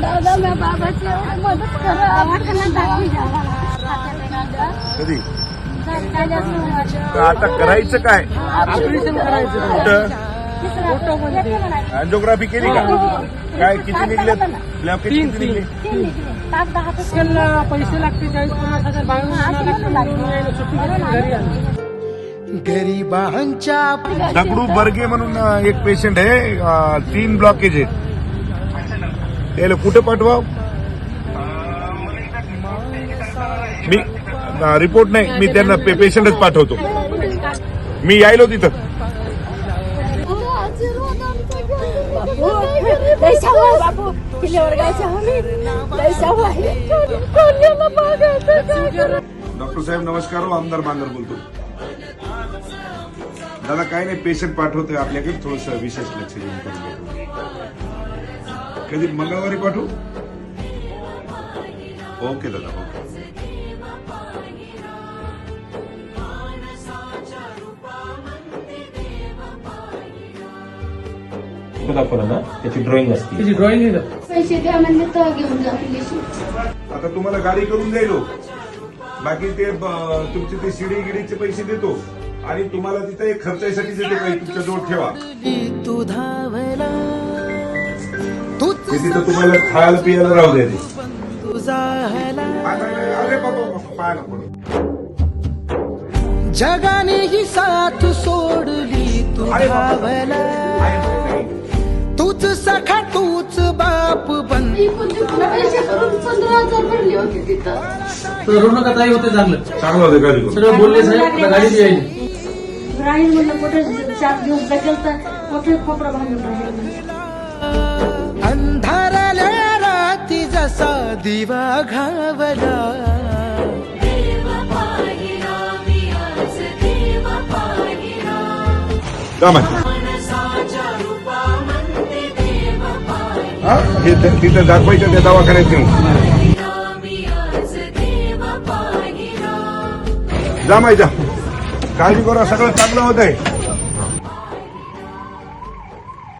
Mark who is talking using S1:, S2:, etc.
S1: दादा मी बाबाची एवढी मदत करा। दवाखान्यात दाखवी द्या
S2: कधी? आता करायचं काय?
S3: ऑपरेशन करायचं.
S2: कुठं? अँजिओग्राफी केली का? काय किती निघले लॅब किती निघले?
S3: त्याला पैसे लागते चाळीस पन्नास हजार
S4: गरिबांच्या
S2: दगडू बर्गे म्हणून एक पेशंट आहे तीन ब्लॉकेज आहेत. त्याला कुठे पाठवा? मी रिपोर्ट नाही. मी त्यांना पेशंटच पाठवतो. मी यायलो तिथं. डॉक्टर साहेब नमस्कार. हो, आमदार बांगर बोलतो. दादा काय नाही पेशंट पाठवतोय आपल्याकडे. थोडस विशेष लक्ष देऊन कधी मंगळवारी पाठवू? ओके दादा ओके.
S5: दाखवला ना त्याची ड्रॉइंग असते.
S3: त्याची ड्रॉइंग लिहिलं
S1: पैसे द्या म्हणजे तर घेऊन जा
S2: आता तुम्हाला गाडी करून द्यायलो बाकी ते ब- तुमचे ते शिडी गिडीचे पैसे देतो. आणि तुम्हाला तिथे एक खर्चासाठी देतो काही तुमच्या जवळ ठेवा.
S4: तू धावला.
S2: ते तिथं तुम्हाला खायला पियाला राहू द्या ते. अरे बाबा
S4: जगाने ही साथ सोडली तू. धावला तूच सखा तूच बाप बन.
S3: तर रडू नका ताई होते चांगलं.
S2: चांगलं होतं गाडी
S3: सगळं बोलले साहेब आता गाडी यायली?
S1: राहील म्हणलं कुठे चार दिवस जगेल तर कुठे खोपरा भांडून राहील
S4: दिवा घावला.
S2: हा? हे ते- तिथं दाखवायचं त्या दवाखान्यात नेऊ जा माहिती काळजी करा सगळं चांगलं होत आहे